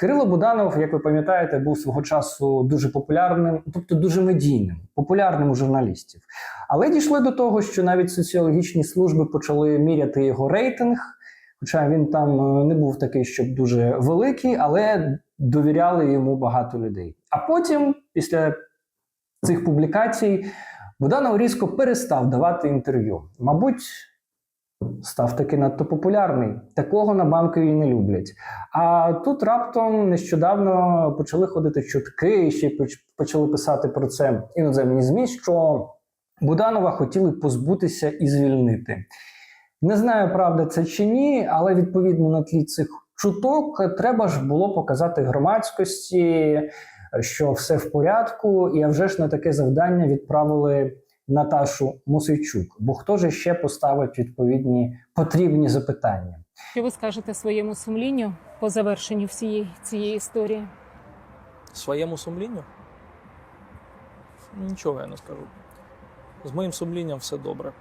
Кирило Буданов, як ви пам'ятаєте, був свого часу дуже популярним, тобто дуже медійним, популярним у журналістів. Але дійшли до того, що навіть соціологічні служби почали міряти його рейтинг. Хоча він там е, не був такий, щоб дуже великий, але довіряли йому багато людей. А потім, після цих публікацій, Буданов різко перестав давати інтерв'ю. Мабуть, став таки надто популярний. Такого на банковій не люблять. А тут раптом нещодавно почали ходити чутки, і ще поч- почали писати про це іноземні ЗМІ, що Буданова хотіли позбутися і звільнити. Не знаю, правда це чи ні, але відповідно на тлі цих чуток треба ж було показати громадськості, що все в порядку, і а вже ж на таке завдання відправили Наташу Мусичук. Бо хто ж ще поставить відповідні потрібні запитання? Що ви скажете своєму сумлінню по завершенню всієї цієї історії? Своєму сумлінню? Нічого я не скажу. З моїм сумлінням все добре.